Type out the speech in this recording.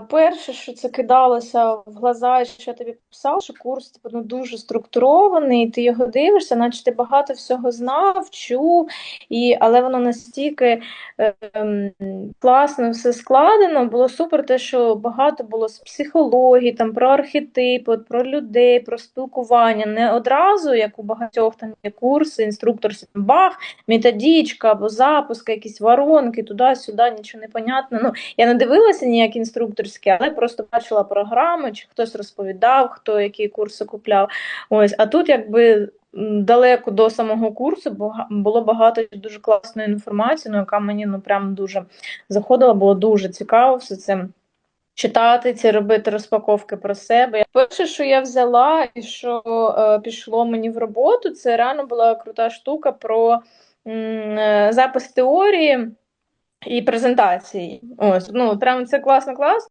Е, перше, що це кидалося в глаза, що я тобі писав, що курс типу, ну, дуже структурований, ти його дивишся, наче ти багато всього знав, чув, і, але воно настільки е, ем, класно все складено. Було супер, те, що багато було з психології, там, про архетипи, про людей, про спілкування. Не одразу, як у багатьох там є курси, інструктор бах, методичка або запуск, якісь воронки, туди-сюди, нічого не понятно. Ну, я не дивилася ніяк інструкторські, але просто бачила програми, чи хтось розповідав, хто які курси купляв. Ось, а тут якби. Далеко до самого курсу було багато дуже класної інформації, ну, яка мені ну прям дуже заходила, було дуже цікаво все це читати, ці робити розпаковки про себе. Перше, що я взяла і що е, пішло мені в роботу, це реально була крута штука про м, е, запис теорії і презентації. Ось, ну прям це класно класно.